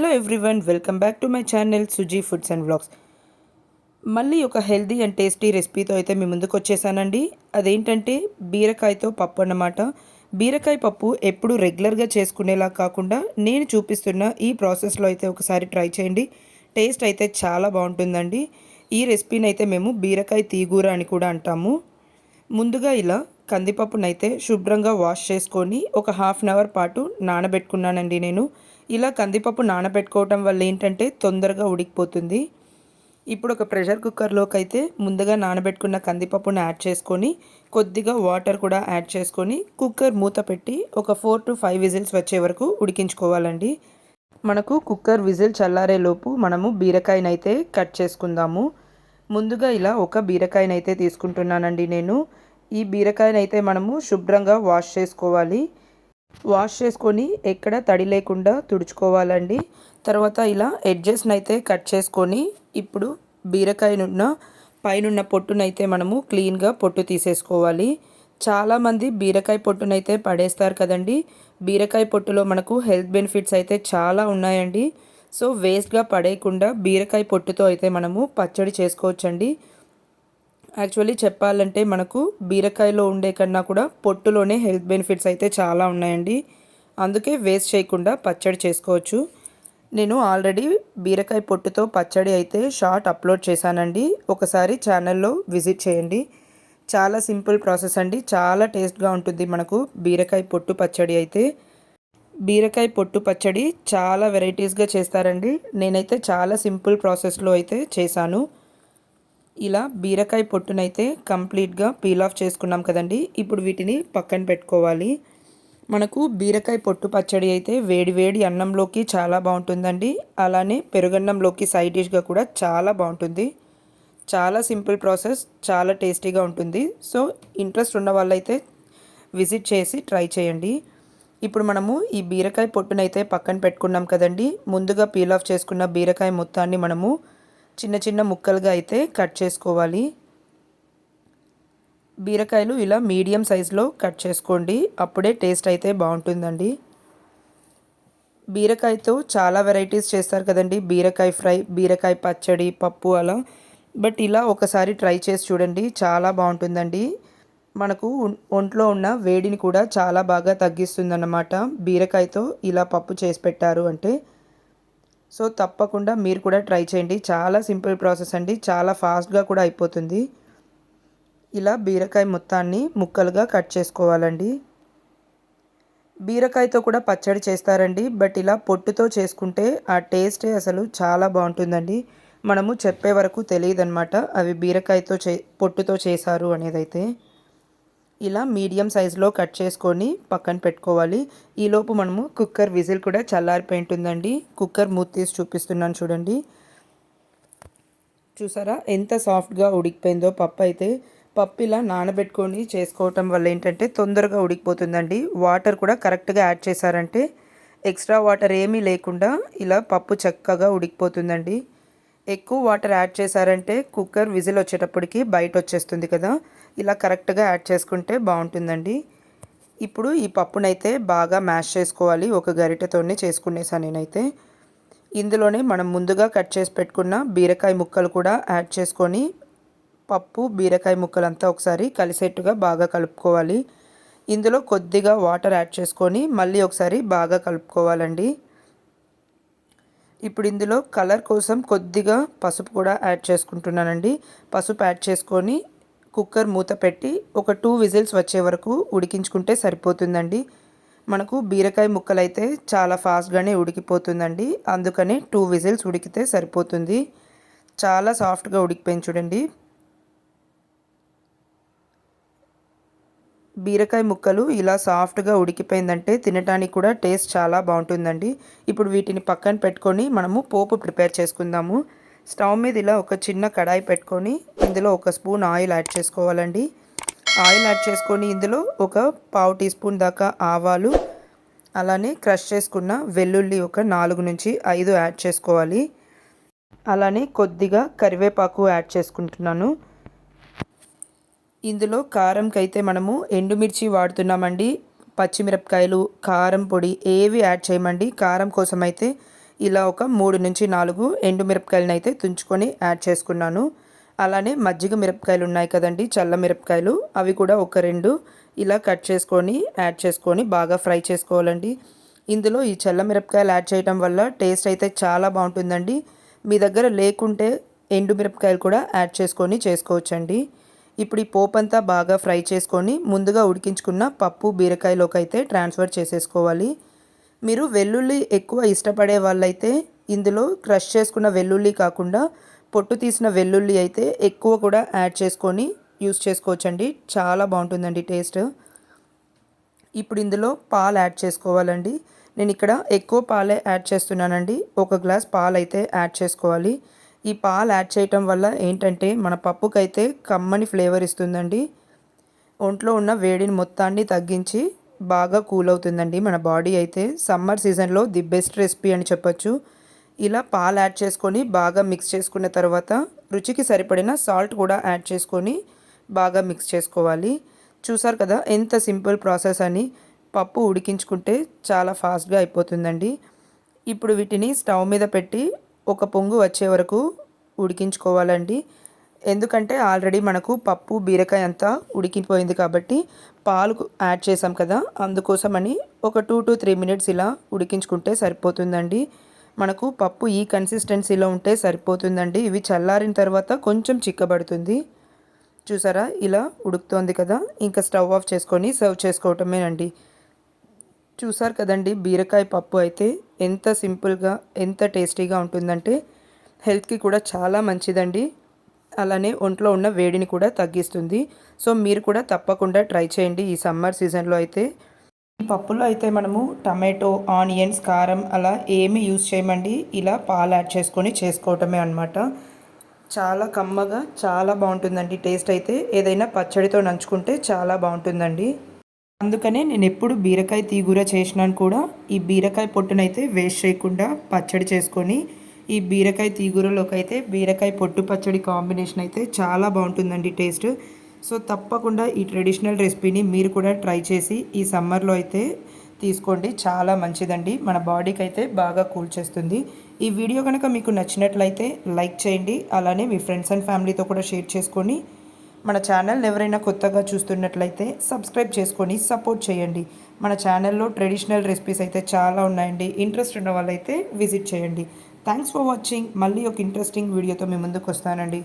Hello everyone welcome back to my channel Suji foods and vlogs. మళ్ళీ ఒక healthy and tasty రెసిపీతో అయితే మీ ముందుకు వచ్చేసానండి. అదేంటంటే బీరకాయతో పప్పు అన్నమాట. బీరకాయ పప్పు ఎప్పుడు రెగ్యులర్గా చేసుకునేలా కాకుండా నేను చూపిస్తున్న ఈ ప్రాసెస్లో అయితే ఒకసారి ట్రై చేయండి. టేస్ట్ అయితే చాలా బాగుంటుందండి. ఈ రెసిపీని అయితే మేము బీరకాయ తీగూర అని కూడా అంటాము. ముందుగా ఇలా కందిపప్పునైతే శుభ్రంగా వాష్ చేసుకొని ఒక హాఫ్ అన్ అవర్ పాటు నానబెట్టుకున్నానండి నేను. ఇలా కందిపప్పు నానబెట్టుకోవటం వల్ల ఏంటంటే తొందరగా ఉడికిపోతుంది. ఇప్పుడు ఒక ప్రెషర్ కుక్కర్లోకి అయితే ముందుగా నానబెట్టుకున్న కందిపప్పును యాడ్ చేసుకొని కొద్దిగా వాటర్ కూడా యాడ్ చేసుకొని కుక్కర్ మూత పెట్టి ఒక ఫోర్ టు ఫైవ్ విజిల్స్ వచ్చే వరకు ఉడికించుకోవాలండి. మనకు కుక్కర్ విజిల్ చల్లారే లోపు మనము బీరకాయనైతే కట్ చేసుకుందాము. ముందుగా ఇలా ఒక బీరకాయనైతే తీసుకుంటున్నానండి నేను. ఈ బీరకాయనైతే మనము శుభ్రంగా వాష్ చేసుకోవాలి. వాష్ చేసుకొని ఎక్కడ తడి లేకుండా తుడుచుకోవాలండి. తర్వాత ఇలా ఎడ్జెస్ని అయితే కట్ చేసుకొని ఇప్పుడు బీరకాయనున్న పైనున్న పొట్టునైతే మనము క్లీన్గా పొట్టు తీసేసుకోవాలి. చాలామంది బీరకాయ పొట్టునైతే పడేస్తారు కదండి. బీరకాయ పొట్టులో మనకు హెల్త్ బెనిఫిట్స్ అయితే చాలా ఉన్నాయండి. సో వేస్ట్గా పడేయకుండా బీరకాయ పొట్టుతో అయితే మనము పచ్చడి చేసుకోవచ్చండి. యాక్చువల్లీ చెప్పాలంటే మనకు బీరకాయలో ఉండే కన్నా కూడా పొట్టులోనే హెల్త్ బెనిఫిట్స్ అయితే చాలా ఉన్నాయండి. అందుకే వేస్ట్ చేయకుండా పచ్చడి చేసుకోవచ్చు. నేను ఆల్రెడీ బీరకాయ పొట్టుతో పచ్చడి అయితే షార్ట్ అప్లోడ్ చేశానండి. ఒకసారి ఛానల్లో విజిట్ చేయండి. చాలా సింపుల్ ప్రాసెస్ అండి. చాలా టేస్ట్గా ఉంటుంది మనకు బీరకాయ పొట్టు పచ్చడి అయితే. బీరకాయ పొట్టు పచ్చడి చాలా వెరైటీస్గా చేస్తారండి. నేనైతే చాలా సింపుల్ ప్రాసెస్లో అయితే చేశాను. ఇలా బీరకాయ పొట్టునైతే కంప్లీట్గా పీల్ ఆఫ్ చేసుకున్నాం కదండి. ఇప్పుడు వీటిని పక్కన పెట్టుకోవాలి. మనకు బీరకాయ పొట్టు పచ్చడి అయితే వేడి వేడి అన్నంలోకి చాలా బాగుంటుందండి. అలానే పెరుగన్నంలోకి సైడ్ డిష్గా కూడా చాలా బాగుంటుంది. చాలా సింపుల్ ప్రాసెస్ చాలా టేస్టీగా ఉంటుంది. సో ఇంట్రెస్ట్ ఉన్న వాళ్ళైతే విజిట్ చేసి ట్రై చేయండి. ఇప్పుడు మనము ఈ బీరకాయ పొట్టునైతే పక్కన పెట్టుకున్నాం కదండి. ముందుగా పీల్ ఆఫ్ చేసుకున్న బీరకాయ మొత్తాన్ని మనము చిన్న చిన్న ముక్కలుగా అయితే కట్ చేసుకోవాలి. బీరకాయలు ఇలా మీడియం సైజులో కట్ చేసుకోండి. అప్పుడే టేస్ట్ అయితే బాగుంటుందండి. బీరకాయతో చాలా వెరైటీస్ చేస్తారు కదండి. బీరకాయ ఫ్రై బీరకాయ పచ్చడి పప్పు అలా. బట్ ఇలా ఒకసారి ట్రై చేసి చూడండి. చాలా బాగుంటుందండి. మనకు ఒంట్లో ఉన్న వేడిని కూడా చాలా బాగా తగ్గిస్తుందన్నమాట. బీరకాయతో ఇలా పప్పు చేసి పెట్టారు అంటే. సో తప్పకుండా మీరు కూడా ట్రై చేయండి. చాలా సింపుల్ ప్రాసెస్ అండి. చాలా ఫాస్ట్గా కూడా అయిపోతుంది. ఇలా బీరకాయ మొత్తాన్ని ముక్కలుగా కట్ చేసుకోవాలండి. బీరకాయతో కూడా పచ్చడి చేస్తారండి. బట్ ఇలా పొట్టుతో చేసుకుంటే ఆ టేస్టే అసలు చాలా బాగుంటుందండి. మనము చెప్పే వరకు తెలియదు అవి బీరకాయతో చే పొట్టుతో చేశారు అనేదైతే. ఇలా మీడియం సైజులో కట్ చేసుకొని పక్కన పెట్టుకోవాలి. ఈలోపు మనము కుక్కర్ విజిల్ కూడా చల్లారిపోయి ఉంటుందండి. కుక్కర్ మూత తీసి చూపిస్తున్నాను చూడండి. చూసారా? ఎంత సాఫ్ట్గా ఉడికిపోయిందో పప్పు అయితే. పప్పు ఇలా నానబెట్టుకొని చేసుకోవటం వల్ల ఏంటంటే తొందరగా ఉడికిపోతుందండి. వాటర్ కూడా కరెక్ట్గా యాడ్ చేశారంటే ఎక్స్ట్రా వాటర్ ఏమీ లేకుండా ఇలా పప్పు చక్కగా ఉడికిపోతుందండి. ఎక్కువ వాటర్ యాడ్ చేశారంటే కుక్కర్ విజిల్ వచ్చేటప్పటికి బయట వచ్చేస్తుంది కదా. ఇలా కరెక్ట్గా యాడ్ చేసుకుంటే బాగుంటుందండి. ఇప్పుడు ఈ పప్పునైతే బాగా మ్యాష్ చేసుకోవాలి ఒక గరిటెతోనే చేసుకునేసాను నేనైతే. ఇందులోనే మనం ముందుగా కట్ చేసి పెట్టుకున్న బీరకాయ ముక్కలు కూడా యాడ్ చేసుకొని పప్పు బీరకాయ ముక్కలంతా ఒకసారి కలిసేట్టుగా బాగా కలుపుకోవాలి. ఇందులో కొద్దిగా వాటర్ యాడ్ చేసుకొని మళ్ళీ ఒకసారి బాగా కలుపుకోవాలండి. ఇప్పుడు ఇందులో కలర్ కోసం కొద్దిగా పసుపు కూడా యాడ్ చేసుకుంటున్నానండి. పసుపు యాడ్ చేసుకొని కుక్కర్ మూత పెట్టి ఒక టూ విజిల్స్ వచ్చే వరకు ఉడికించుకుంటే సరిపోతుందండి. మనకు బీరకాయ ముక్కలు అయితే చాలా ఫాస్ట్గానే ఉడికిపోతుందండి. అందుకని టూ విజిల్స్ ఉడికితే సరిపోతుంది. చాలా సాఫ్ట్గా ఉడికిపోయింది చూడండి. బీరకాయ ముక్కలు ఇలా సాఫ్ట్గా ఉడికిపోయిందంటే తినడానికి కూడా టేస్ట్ చాలా బాగుంటుందండి. ఇప్పుడు వీటిని పక్కన పెట్టుకొని మనము పోపు ప్రిపేర్ చేసుకుందాము. స్టవ్ మీద ఇలా ఒక చిన్న కడాయి పెట్టుకొని ఇందులో ఒక స్పూన్ ఆయిల్ యాడ్ చేసుకోవాలండి. ఆయిల్ యాడ్ చేసుకొని ఇందులో ఒక పావు టీ స్పూన్ దాకా ఆవాలు అలానే క్రష్ చేసుకున్న వెల్లుల్లి ఒక నాలుగు నుంచి ఐదు యాడ్ చేసుకోవాలి. అలానే కొద్దిగా కరివేపాకు యాడ్ చేసుకుంటున్నాను. ఇందులో కారంకి అయితే మనము ఎండుమిర్చి వాడుతున్నామండి. పచ్చిమిరపకాయలు కారం పొడి ఏవి యాడ్ చేయమండి. కారం కోసం అయితే ఇలా ఒక మూడు నుంచి నాలుగు ఎండు మిరపకాయలను అయితే తుంచుకొని యాడ్ చేసుకున్నాను. అలానే మజ్జిగ మిరపకాయలు ఉన్నాయి కదండి చల్ల మిరపకాయలు. అవి కూడా ఒక రెండు ఇలా కట్ చేసుకొని యాడ్ చేసుకొని బాగా ఫ్రై చేసుకోవాలండి. ఇందులో ఈ చల్ల మిరపకాయలు యాడ్ చేయడం వల్ల టేస్ట్ అయితే చాలా బాగుంటుందండి. మీ దగ్గర లేకుంటే ఎండు మిరపకాయలు కూడా యాడ్ చేసుకొని చేసుకోవచ్చండి. ఇప్పుడు ఈ పోపంతా అంతా బాగా ఫ్రై చేసుకొని ముందుగా ఉడికించుకున్న పప్పు బీరకాయలోకి అయితే ట్రాన్స్ఫర్ చేసేసుకోవాలి. మీరు వెల్లుల్లి ఎక్కువ ఇష్టపడే వాళ్ళైతే ఇందులో క్రష్ చేసుకున్న వెల్లుల్లి కాకుండా పొట్టు తీసిన వెల్లుల్లి అయితే ఎక్కువ కూడా యాడ్ చేసుకొని యూస్ చేసుకోవచ్చండి. చాలా బాగుంటుందండి టేస్ట్. ఇప్పుడు ఇందులో పాలు యాడ్ చేసుకోవాలండి. నేను ఇక్కడ ఎక్కువ పాలే యాడ్ చేస్తున్నానండి. ఒక గ్లాస్ పాలు అయితే యాడ్ చేసుకోవాలి. ఈ పాలు యాడ్ చేయటం వల్ల ఏంటంటే మన పప్పుకైతే కమ్మని ఫ్లేవర్ ఇస్తుందండి. ఒంట్లో ఉన్న వేడిని మొత్తాన్ని తగ్గించి బాగా కూల్ అవుతుందండి. మన బాడీ అయితే సమ్మర్ సీజన్లో ది బెస్ట్ రెసిపీ అని చెప్పొచ్చు. ఇలా పాలు యాడ్ చేసుకొని బాగా మిక్స్ చేసుకున్న తర్వాత రుచికి సరిపడిన సాల్ట్ కూడా యాడ్ చేసుకొని బాగా మిక్స్ చేసుకోవాలి. చూసారు కదా ఎంత సింపుల్ ప్రాసెస్ అని. పప్పు ఉడికించుకుంటే చాలా ఫాస్ట్గా అయిపోతుందండి. ఇప్పుడు వీటిని స్టవ్ మీద పెట్టి ఒక పొంగు వచ్చే వరకు ఉడికించుకోవాలండి. ఎందుకంటే ఆల్రెడీ మనకు పప్పు బీరకాయ అంతా ఉడికిపోయింది కాబట్టి పాలు యాడ్ చేసాం కదా. అందుకోసమని ఒక టూ టు త్రీ మినిట్స్ ఇలా ఉడికించుకుంటే సరిపోతుందండి. మనకు పప్పు ఈ కన్సిస్టెన్సీలో ఉంటే సరిపోతుందండి. ఇవి చల్లారిన తర్వాత కొంచెం చిక్కబడుతుంది. చూసారా? ఇలా ఉడుకుతోంది కదా. ఇంకా స్టవ్ ఆఫ్ చేసుకొని సర్వ్ చేసుకోవటమేనండి. చూసారు కదండి? బీరకాయ పప్పు అయితే ఎంత సింపుల్గా ఎంత టేస్టీగా ఉంటుందంటే హెల్త్కి కూడా చాలా మంచిదండి. అలానే ఒంట్లో ఉన్న వేడిని కూడా తగ్గిస్తుంది. సో మీరు కూడా తప్పకుండా ట్రై చేయండి ఈ సమ్మర్ సీజన్లో అయితే. ఈ పప్పులో అయితే మనము టమాటో ఆనియన్స్ కారం అలా ఏమి యూస్ చేయమండి. ఇలా పాలు యాడ్ చేసుకొని చేసుకోవటమే అనమాట చాలా కమ్మగా చాలా బాగుంటుందండి టేస్ట్ అయితే. ఏదైనా పచ్చడితో నంచుకుంటే చాలా బాగుంటుందండి. అందుకనే నేను ఎప్పుడు బీరకాయ తీగూర చేసినాను కూడా. ఈ బీరకాయ పొట్టునైతే వేస్ట్ చేయకుండా పచ్చడి చేసుకొని ఈ బీరకాయ తీగూరలోకి అయితే బీరకాయ పొట్టు పచ్చడి కాంబినేషన్ అయితే చాలా బాగుంటుందండి టేస్ట్. సో తప్పకుండా ఈ ట్రెడిషనల్ రెసిపీని మీరు కూడా ట్రై చేసి ఈ సమ్మర్లో అయితే తీసుకోండి. చాలా మంచిదండి. మన బాడీకి అయితే బాగా కూల్ చేస్తుంది. ఈ వీడియో కనుక మీకు నచ్చినట్లయితే లైక్ చేయండి. అలానే మీ ఫ్రెండ్స్ అండ్ ఫ్యామిలీతో కూడా షేర్ చేసుకొని మన ఛానల్ ఎవరైనా కొత్తగా చూస్తున్నట్లయితే సబ్స్క్రైబ్ చేసుకొని సపోర్ట్ చేయండి. మన ఛానల్లో ట్రెడిషనల్ రెసిపీస్ అయితే చాలా ఉన్నాయండి. ఇంట్రెస్ట్ ఉన్న వాళ్ళైతే విజిట్ చేయండి. థ్యాంక్స్ ఫర్ వాచింగ్ మళ్ళీ ఒక ఇంట్రెస్టింగ్ వీడియోతో మీ ముందుకు వస్తానండి.